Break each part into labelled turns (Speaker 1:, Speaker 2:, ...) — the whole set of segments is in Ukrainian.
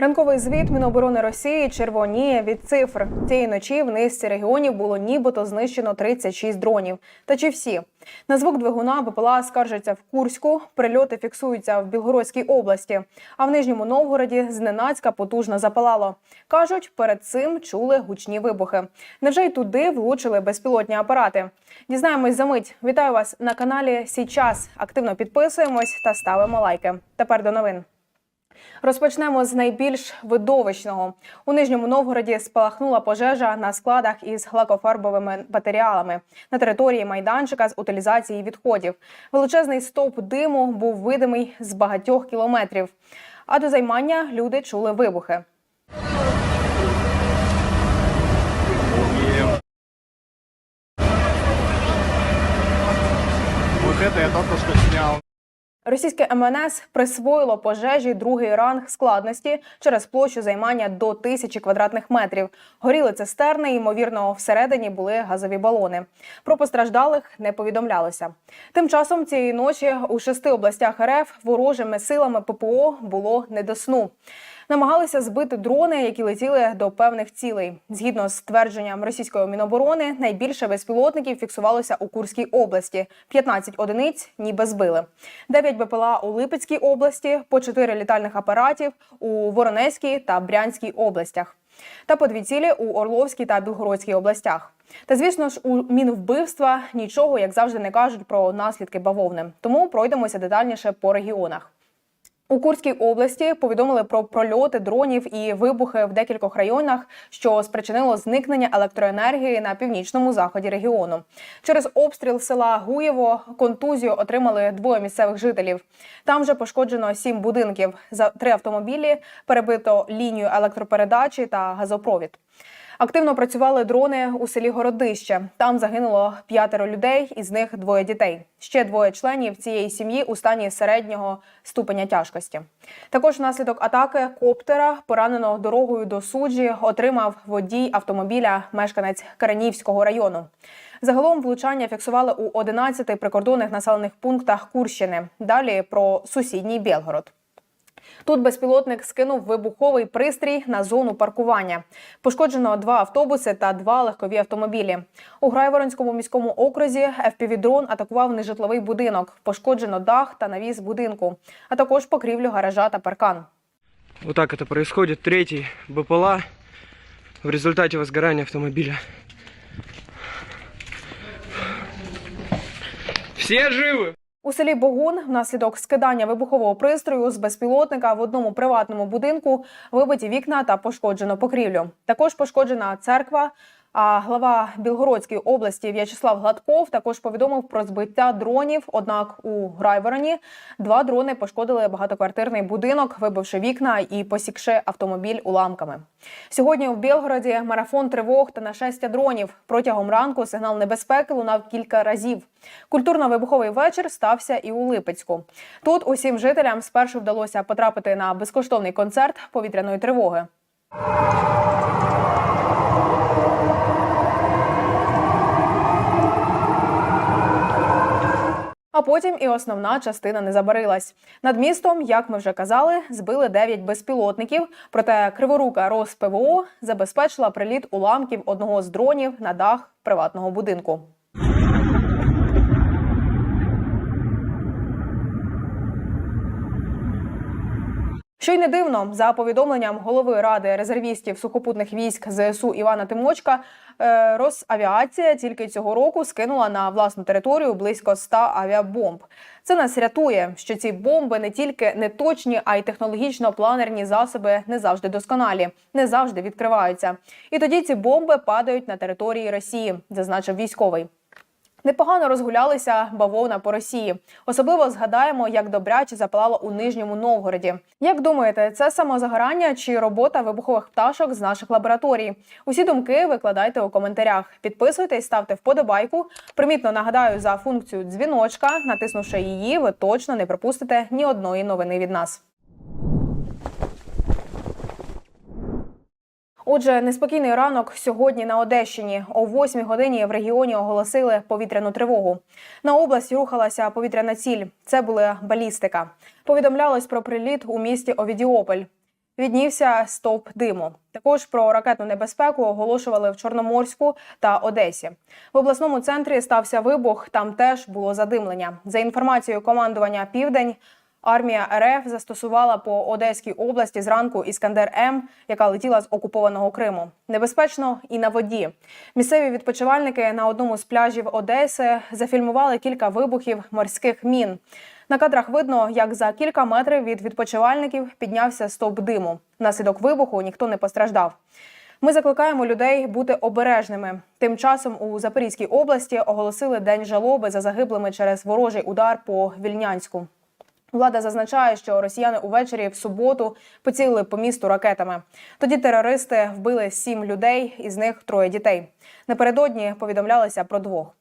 Speaker 1: Ранковий звіт Міноборони Росії червоніє від цифр. Цієї ночі в низці регіонів було нібито знищено 36 дронів. Та чи всі? На звук двигуна БПЛА скаржаться в Курську, прильоти фіксуються в Білгородській області, а в Нижньому Новгороді зненацька потужно запалало. Кажуть, перед цим чули гучні вибухи. Невже й туди влучили безпілотні апарати? Дізнаємось за мить. Вітаю вас на каналі Січас. Активно підписуємось та ставимо лайки. Тепер до новин. Розпочнемо з найбільш видовищного. У Нижньому Новгороді спалахнула пожежа на складах із лакофарбовими матеріалами на території майданчика з утилізації відходів. Величезний стовп диму був видимий з багатьох кілометрів. А до займання люди чули вибухи.
Speaker 2: Вот это я только что снял.
Speaker 1: Російське МНС присвоїло пожежі другий ранг складності через площу займання до тисячі квадратних метрів. Горіли цистерни, ймовірно, всередині були газові балони. Про постраждалих не повідомлялося. Тим часом цієї ночі у шести областях РФ ворожими силами ППО було не до сну. Намагалися збити дрони, які летіли до певних цілей. Згідно з твердженням російської міноборони, найбільше безпілотників фіксувалося у Курській області. 15 одиниць ніби збили. 9 БПЛА у Липецькій області, по 4 літальних апаратів у Воронезькій та Брянській областях. Та по дві цілі у Орловській та Білгородській областях. Та звісно ж, у мінвбивства нічого, як завжди, не кажуть про наслідки бавовни. Тому пройдемося детальніше по регіонах. У Курській області повідомили про прольоти дронів і вибухи в декількох районах, що спричинило зникнення електроенергії на північному заході регіону. Через обстріл села Гуєво контузію отримали двоє місцевих жителів. Там же пошкоджено сім будинків. За три автомобілі перебито лінію електропередачі та газопровід. Активно працювали дрони у селі Городище. Там загинуло п'ятеро людей, із них двоє дітей. Ще двоє членів цієї сім'ї у стані середнього ступеня тяжкості. Також внаслідок атаки коптера, пораненого дорогою до суджі, отримав водій автомобіля, мешканець Каранівського району. Загалом влучання фіксували у 11 прикордонних населених пунктах Курщини. Далі про сусідній Білгород. Тут безпілотник скинув вибуховий пристрій на зону паркування. Пошкоджено два автобуси та два легкові автомобілі. У Грайворонському міському окрузі FPV-дрон атакував нежитловий будинок. Пошкоджено дах та навіс будинку, а також покрівлю гаража та паркан.
Speaker 3: Вот так это происходит. Третий БПЛА в результате возгорания автомобиля. Все живы?
Speaker 1: У селі Богун внаслідок скидання вибухового пристрою з безпілотника в одному приватному будинку вибиті вікна та пошкоджено покрівлю. Також пошкоджена церква. А глава Білгородської області В'ячеслав Гладков також повідомив про збиття дронів. Однак у Грайвороні два дрони пошкодили багатоквартирний будинок, вибивши вікна і посікши автомобіль уламками. Сьогодні у Білгороді марафон тривог та нашестя дронів. Протягом ранку сигнал небезпеки лунав кілька разів. Культурно-вибуховий вечір стався і у Липецьку. Тут усім жителям спершу вдалося потрапити на безкоштовний концерт повітряної тривоги. А потім і основна частина не забарилась. Над містом, як ми вже казали, збили 9 безпілотників. Проте криворука РосПВО забезпечила приліт уламків одного з дронів на дах приватного будинку. Що й не дивно, за повідомленням голови ради резервістів сухопутних військ ЗСУ Івана Тимочка, е, Росавіація тільки цього року скинула на власну територію близько 100 авіабомб. Це нас рятує, що ці бомби не тільки не точні, а й технологічно планерні засоби не завжди досконалі, не завжди відкриваються. І тоді ці бомби падають на території Росії, зазначив військовий. Непогано розгулялися бавовна по Росії. Особливо згадаємо, як добряче запалало у нижньому Новгороді. Як думаєте, це самозагорання чи робота вибухових пташок з наших лабораторій? Усі думки викладайте у коментарях. Підписуйтесь, ставте вподобайку. Примітно нагадаю за функцію дзвіночка. Натиснувши її, ви точно не пропустите ні одної новини від нас. Отже, неспокійний ранок сьогодні на Одещині. О 8 годині в регіоні оголосили повітряну тривогу. На область рухалася повітряна ціль. Це була балістика. Повідомлялось про приліт у місті Овідіополь. Віднівся стовп диму. Також про ракетну небезпеку оголошували в Чорноморську та Одесі. В обласному центрі стався вибух. Там теж було задимлення. За інформацією командування Південь. Армія РФ застосувала по Одеській області зранку Іскандер М, яка летіла з окупованого Криму. Небезпечно і на воді. Місцеві відпочивальники на одному з пляжів Одеси зафільмували кілька вибухів морських мін. На кадрах видно, як за кілька метрів від відпочивальників піднявся стовп диму. Внаслідок вибуху ніхто не постраждав. Ми закликаємо людей бути обережними. Тим часом у Запорізькій області оголосили день жалоби за загиблими через ворожий удар по Вільнянську. Влада зазначає, що росіяни увечері в суботу поцілили по місту ракетами. Тоді терористи вбили сім людей, із них троє дітей. Напередодні повідомлялися про двох.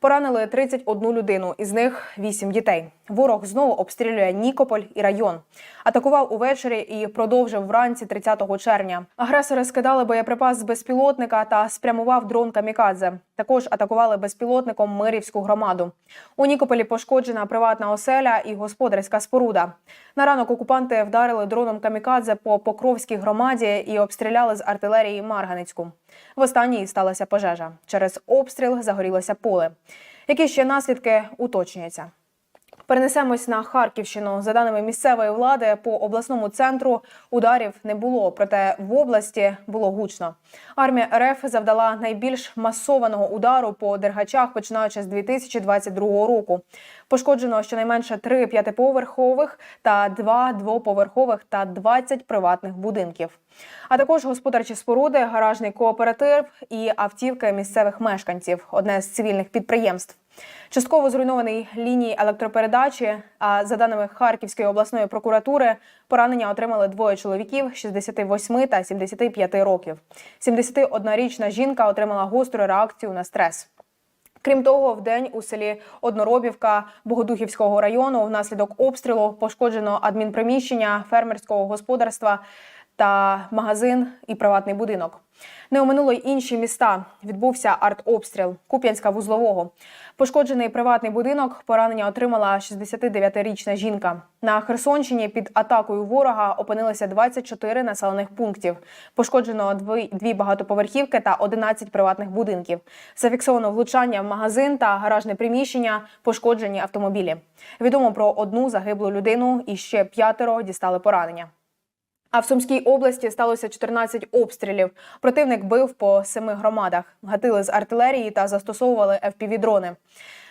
Speaker 1: Поранили 31 людину, із них 8 дітей. Ворог знову обстрілює Нікополь і район. Атакував увечері і продовжив вранці 30 червня. Агресори скидали боєприпас з безпілотника та спрямував дрон камікадзе. Також атакували безпілотником Мирівську громаду. У Нікополі пошкоджена приватна оселя і господарська споруда. На ранок окупанти вдарили дроном камікадзе по Покровській громаді і обстріляли з артилерії Марганицьку. В останній сталася пожежа. Через обстріл загорілося поле. Які ще наслідки уточнюються? Перенесемось на Харківщину. За даними місцевої влади, по обласному центру ударів не було, проте в області було гучно. Армія РФ завдала найбільш масованого удару по дергачах, починаючи з 2022 року. Пошкоджено щонайменше три п'ятиповерхових та два двоповерхових та 20 приватних будинків. А також господарчі споруди, гаражний кооператив і автівки місцевих мешканців одне з цивільних підприємств. Частково зруйнований лінії електропередачі. А за даними Харківської обласної прокуратури, поранення отримали двоє чоловіків 68 та 75 років. 71-річна жінка отримала гостру реакцію на стрес. Крім того, в день у селі Одноробівка Богодухівського району внаслідок обстрілу пошкоджено адмінприміщення фермерського господарства та магазин і приватний будинок. Не оминуло й інші міста. Відбувся артобстріл Куп'янська вузлового. Пошкоджений приватний будинок. Поранення отримала 69-річна жінка. На Херсонщині під атакою ворога опинилися 24 населених пунктів. Пошкоджено дві, багатоповерхівки та 11 приватних будинків. Зафіксовано влучання в магазин та гаражне приміщення, пошкоджені автомобілі. Відомо про одну загиблу людину і ще п'ятеро дістали поранення. А в Сумській області сталося 14 обстрілів. Противник бив по семи громадах, гатили з артилерії та застосовували FPV-дрони.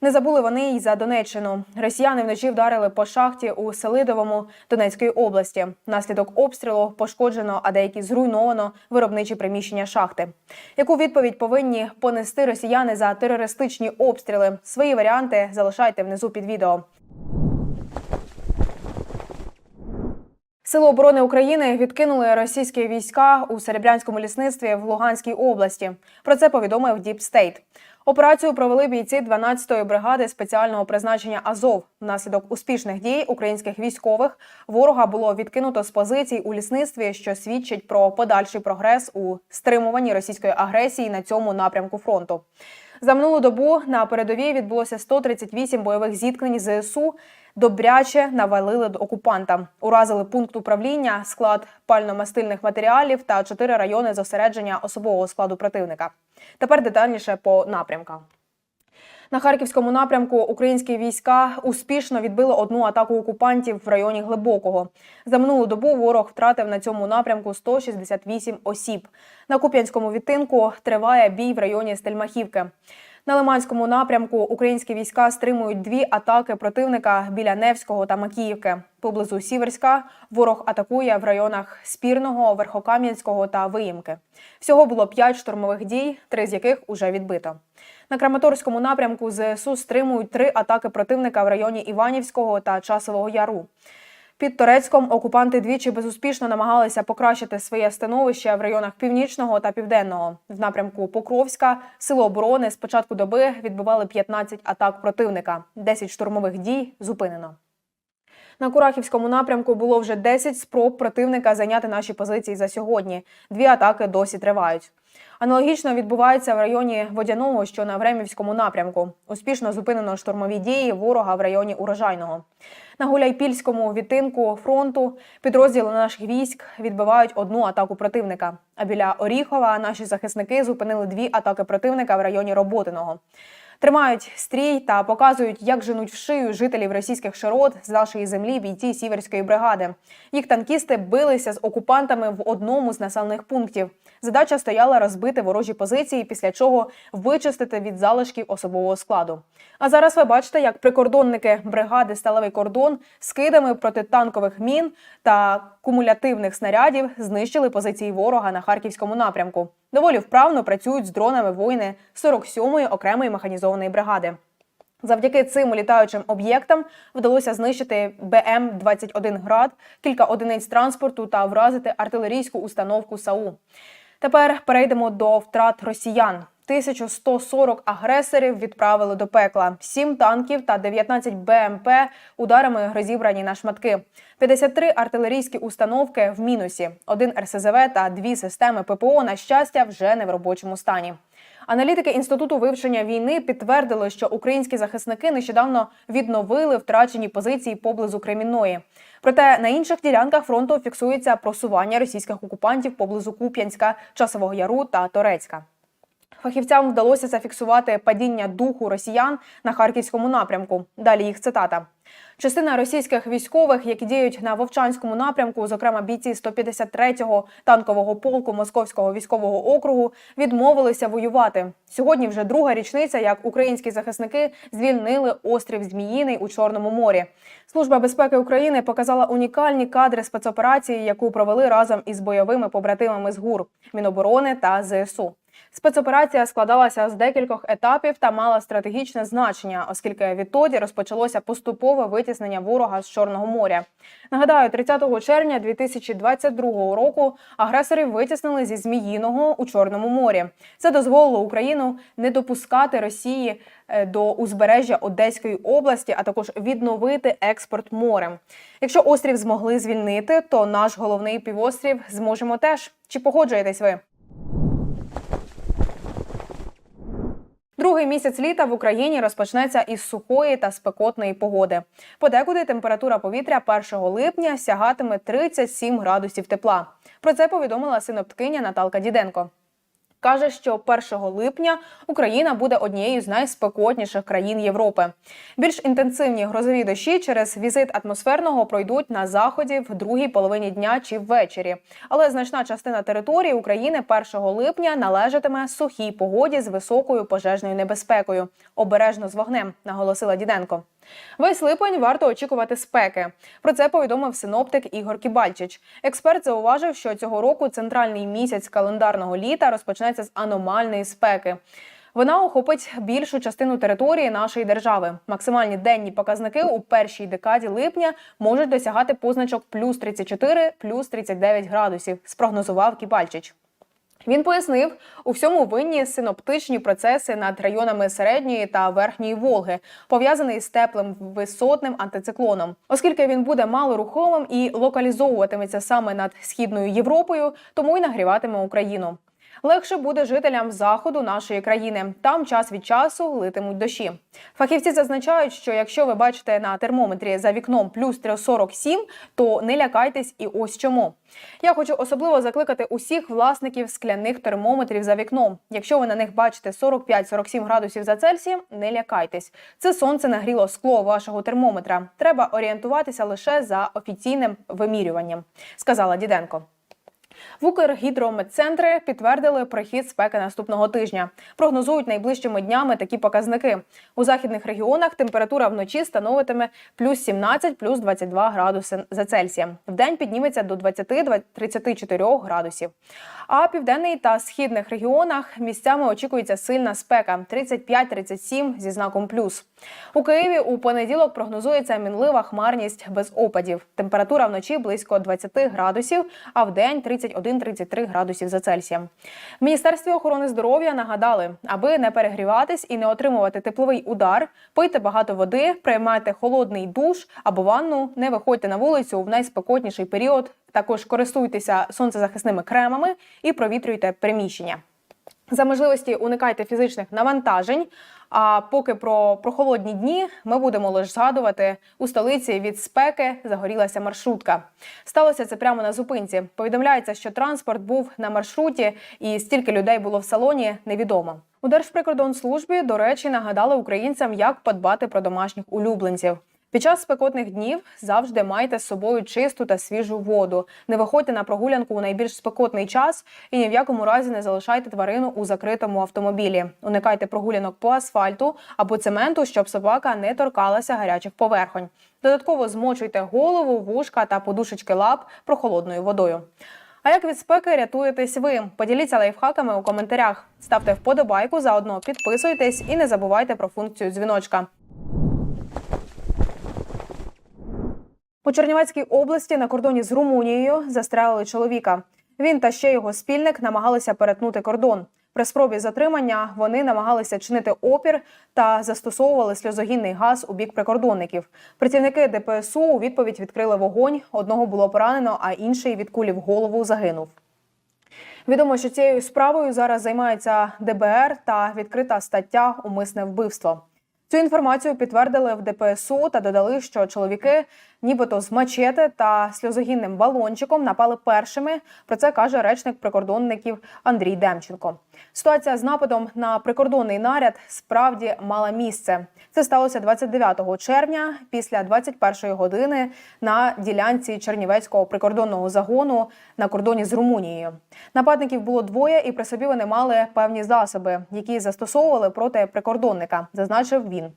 Speaker 1: Не забули вони й за Донеччину. Росіяни вночі вдарили по шахті у Селидовому Донецької області. Внаслідок обстрілу пошкоджено, а деякі зруйновано виробничі приміщення шахти. Яку відповідь повинні понести росіяни за терористичні обстріли? Свої варіанти залишайте внизу під відео. Сили оборони України відкинули російські війська у серебрянському лісництві в Луганській області. Про це повідомив Діп Стейт. Операцію провели бійці 12-ї бригади спеціального призначення Азов. Внаслідок успішних дій українських військових ворога було відкинуто з позицій у лісництві, що свідчить про подальший прогрес у стримуванні російської агресії на цьому напрямку фронту. За минулу добу на передовій відбулося 138 бойових зіткнень ЗСУ. Добряче навалили до окупанта. Уразили пункт управління, склад пально-мастильних матеріалів та чотири райони зосередження особового складу противника. Тепер детальніше по напрямкам. На харківському напрямку українські війська успішно відбили одну атаку окупантів в районі Глибокого. За минулу добу ворог втратив на цьому напрямку 168 осіб. На Куп'янському відтинку триває бій в районі Стельмахівки. На Лиманському напрямку українські війська стримують дві атаки противника біля Невського та Макіївки. Поблизу Сіверська ворог атакує в районах Спірного, Верхокам'янського та Виїмки. Всього було п'ять штурмових дій, три з яких уже відбито. На Краматорському напрямку ЗСУ стримують три атаки противника в районі Іванівського та Часового Яру. Під Торецьком окупанти двічі безуспішно намагалися покращити своє становище в районах північного та південного. В напрямку Покровська сили оборони з початку доби відбивали 15 атак противника. 10 штурмових дій зупинено. На Курахівському напрямку було вже 10 спроб противника зайняти наші позиції за сьогодні. Дві атаки досі тривають. Аналогічно відбувається в районі Водяного, що на Времівському напрямку. Успішно зупинено штурмові дії ворога в районі Урожайного. На Гуляйпільському відтинку фронту підрозділи наших військ відбивають одну атаку противника. А біля Оріхова наші захисники зупинили дві атаки противника в районі Роботиного. Тримають стрій та показують, як женуть в шию жителів російських широт з нашої землі бійці сіверської бригади. Їх танкісти билися з окупантами в одному з населених пунктів. Задача стояла розбити ворожі позиції, після чого вичистити від залишків особового складу. А зараз ви бачите, як прикордонники бригади Сталевий кордон скидами протитанкових мін та кумулятивних снарядів знищили позиції ворога на харківському напрямку. Доволі вправно працюють з дронами воїни 47-ї окремої механізованої бригади. Завдяки цим літаючим об'єктам вдалося знищити БМ-21 град, кілька одиниць транспорту та вразити артилерійську установку САУ. Тепер перейдемо до втрат росіян. 1140 агресорів відправили до пекла, 7 танків та 19 БМП ударами розібрані на шматки, 53 артилерійські установки в мінусі, один РСЗВ та дві системи ППО, на щастя, вже не в робочому стані. Аналітики інституту вивчення війни підтвердили, що українські захисники нещодавно відновили втрачені позиції поблизу Кремінної. Проте на інших ділянках фронту фіксується просування російських окупантів поблизу Куп'янська, Часового Яру та Торецька. Фахівцям вдалося зафіксувати падіння духу росіян на харківському напрямку. Далі їх цитата. Частина російських військових, які діють на Вовчанському напрямку, зокрема бійці 153-го танкового полку Московського військового округу, відмовилися воювати. Сьогодні вже друга річниця, як українські захисники звільнили острів Зміїний у Чорному морі. Служба безпеки України показала унікальні кадри спецоперації, яку провели разом із бойовими побратимами з ГУР, Міноборони та ЗСУ. Спецоперація складалася з декількох етапів та мала стратегічне значення, оскільки відтоді розпочалося поступове витіснення ворога з Чорного моря. Нагадаю, 30 червня 2022 року агресорів витіснили зі Зміїного у Чорному морі. Це дозволило Україну не допускати Росії е, до узбережжя Одеської області, а також відновити експорт морем. Якщо острів змогли звільнити, то наш головний півострів зможемо теж. Чи погоджуєтесь ви? Другий місяць літа в Україні розпочнеться із сухої та спекотної погоди. Подекуди температура повітря 1 липня сягатиме 37 градусів тепла. Про це повідомила синоптикиня Наталка Діденко. Каже, що 1 липня Україна буде однією з найспекотніших країн Європи. Більш інтенсивні грозові дощі через візит атмосферного пройдуть на заході в другій половині дня чи ввечері. Але значна частина території України 1 липня належатиме сухій погоді з високою пожежною небезпекою. Обережно з вогнем, наголосила Діденко. Весь липень варто очікувати спеки. Про це повідомив синоптик Ігор Кібальчич. Експерт зауважив, що цього року центральний місяць календарного літа розпочнеться з аномальної спеки. Вона охопить більшу частину території нашої держави. Максимальні денні показники у першій декаді липня можуть досягати позначок плюс 34, плюс 39 градусів, спрогнозував Кібальчич. Він пояснив, у всьому винні синоптичні процеси над районами середньої та верхньої Волги, пов'язаний з теплим висотним антициклоном. Оскільки він буде малорухомим і локалізовуватиметься саме над східною Європою, тому й нагріватиме Україну. Легше буде жителям заходу нашої країни. Там час від часу литимуть дощі. Фахівці зазначають, що якщо ви бачите на термометрі за вікном плюс 47, то не лякайтесь і ось чому. Я хочу особливо закликати усіх власників скляних термометрів за вікном. Якщо ви на них бачите 45-47 градусів за Цельсієм, не лякайтесь. Це сонце нагріло скло вашого термометра. Треба орієнтуватися лише за офіційним вимірюванням, сказала Діденко. В Укргідрометцентри підтвердили прихід спеки наступного тижня. Прогнозують найближчими днями такі показники. У західних регіонах температура вночі становитиме плюс 17, плюс 22 градуси за Цельсієм. В день підніметься до 20-34 градусів. А південний та східних регіонах місцями очікується сильна спека 35-37 зі знаком плюс. У Києві у понеділок прогнозується мінлива хмарність без опадів. Температура вночі близько 20 градусів, а в день 30 21-33 градусів за Цельсієм. В Міністерстві охорони здоров'я нагадали, аби не перегріватись і не отримувати тепловий удар, пийте багато води, приймайте холодний душ або ванну, не виходьте на вулицю в найспекотніший період. Також користуйтеся сонцезахисними кремами і провітрюйте приміщення. За можливості уникайте фізичних навантажень, а поки про прохолодні дні ми будемо лише згадувати у столиці від спеки загорілася маршрутка. Сталося це прямо на зупинці. Повідомляється, що транспорт був на маршруті, і стільки людей було в салоні, невідомо. У Держприкордонслужбі, до речі, нагадали українцям, як подбати про домашніх улюбленців. Під час спекотних днів завжди майте з собою чисту та свіжу воду. Не виходьте на прогулянку у найбільш спекотний час і ні в якому разі не залишайте тварину у закритому автомобілі. Уникайте прогулянок по асфальту або цементу, щоб собака не торкалася гарячих поверхонь. Додатково змочуйте голову, вушка та подушечки лап прохолодною водою. А як від спеки рятуєтесь ви? Поділіться лайфхаками у коментарях. Ставте вподобайку, заодно підписуйтесь і не забувайте про функцію дзвіночка. У Чернівецькій області на кордоні з Румунією застрелили чоловіка. Він та ще його спільник намагалися перетнути кордон. При спробі затримання вони намагалися чинити опір та застосовували сльозогінний газ у бік прикордонників. Працівники ДПСУ у відповідь відкрили вогонь. Одного було поранено, а інший від кулі в голову загинув. Відомо, що цією справою зараз займається ДБР та відкрита стаття Умисне вбивство. Цю інформацію підтвердили в ДПСУ та додали, що чоловіки, нібито з мачети та сльозогінним балончиком, напали першими. Про це каже речник прикордонників Андрій Демченко. Ситуація з нападом на прикордонний наряд справді мала місце. Це сталося 29 червня після 21 години на ділянці Чернівецького прикордонного загону на кордоні з Румунією. Нападників було двоє, і при собі вони мали певні засоби, які застосовували проти прикордонника, зазначив він.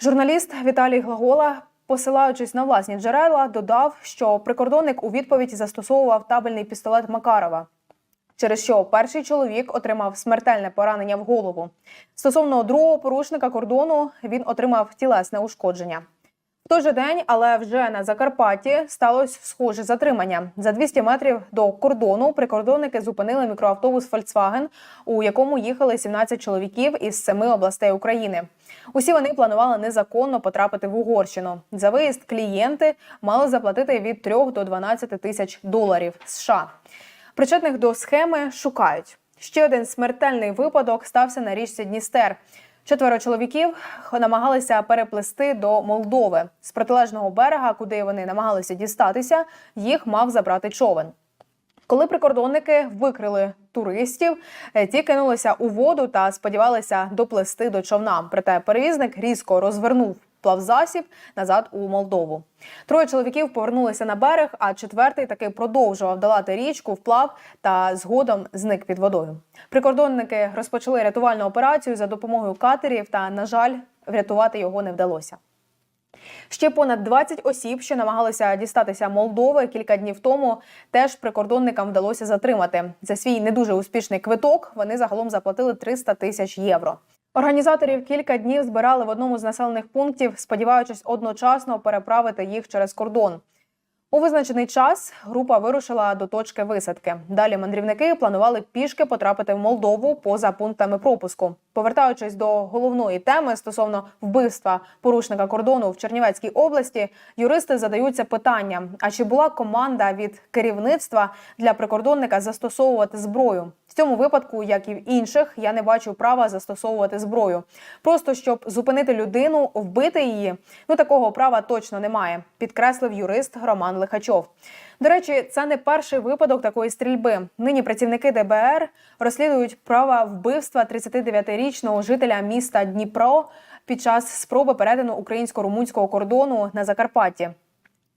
Speaker 1: Журналіст Віталій Глагола. Посилаючись на власні джерела, додав, що прикордонник у відповідь застосовував табельний пістолет Макарова, через що перший чоловік отримав смертельне поранення в голову. Стосовно другого порушника кордону він отримав тілесне ушкодження. В той же день, але вже на Закарпатті, сталося схоже затримання. За 200 метрів до кордону прикордонники зупинили мікроавтобус Volkswagen, у якому їхали 17 чоловіків із семи областей України. Усі вони планували незаконно потрапити в Угорщину. За виїзд клієнти мали заплатити від 3 до 12 тисяч доларів США. Причетних до схеми шукають. Ще один смертельний випадок стався на річці Дністер. Четверо чоловіків намагалися переплисти до Молдови з протилежного берега, куди вони намагалися дістатися. Їх мав забрати човен. Коли прикордонники викрили туристів, е, ті кинулися у воду та сподівалися доплисти до човна. Проте перевізник різко розвернув плавзасіб назад у Молдову. Троє чоловіків повернулися на берег, а четвертий таки продовжував долати річку вплав та згодом зник під водою. Прикордонники розпочали рятувальну операцію за допомогою катерів, та, на жаль, врятувати його не вдалося. Ще понад 20 осіб, що намагалися дістатися Молдови кілька днів тому, теж прикордонникам вдалося затримати. За свій не дуже успішний квиток вони загалом заплатили 300 тисяч євро. Організаторів кілька днів збирали в одному з населених пунктів, сподіваючись одночасно переправити їх через кордон. У визначений час група вирушила до точки висадки. Далі мандрівники планували пішки потрапити в Молдову поза пунктами пропуску. Повертаючись до головної теми стосовно вбивства порушника кордону в Чернівецькій області, юристи задаються питанням: а чи була команда від керівництва для прикордонника застосовувати зброю? В цьому випадку, як і в інших, я не бачу права застосовувати зброю. Просто щоб зупинити людину, вбити її. Ну такого права точно немає, підкреслив юрист Роман Лихачов. До речі, це не перший випадок такої стрільби. Нині працівники ДБР розслідують права вбивства 39-річного жителя міста Дніпро під час спроби перетину українсько-румунського кордону на Закарпатті.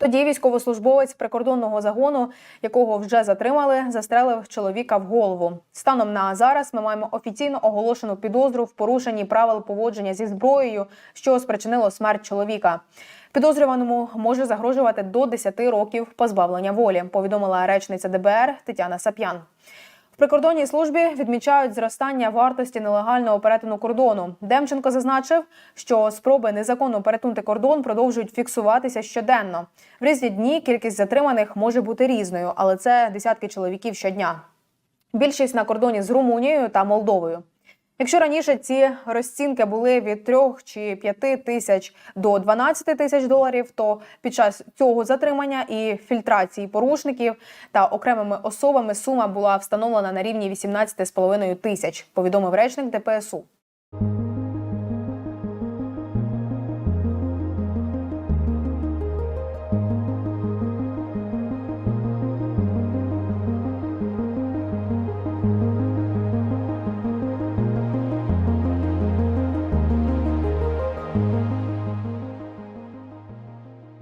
Speaker 1: Тоді військовослужбовець прикордонного загону, якого вже затримали, застрелив чоловіка в голову. Станом на зараз ми маємо офіційно оголошену підозру в порушенні правил поводження зі зброєю, що спричинило смерть чоловіка. Підозрюваному може загрожувати до 10 років позбавлення волі. Повідомила речниця ДБР Тетяна Сап'ян. Прикордонній службі відмічають зростання вартості нелегального перетину кордону. Демченко зазначив, що спроби незаконно перетнути кордон продовжують фіксуватися щоденно. В різні дні кількість затриманих може бути різною, але це десятки чоловіків щодня. Більшість на кордоні з Румунією та Молдовою. Якщо раніше ці розцінки були від 3 чи 5 тисяч до 12 тисяч доларів, то під час цього затримання і фільтрації порушників та окремими особами сума була встановлена на рівні 18,5 тисяч, повідомив речник ДПСУ.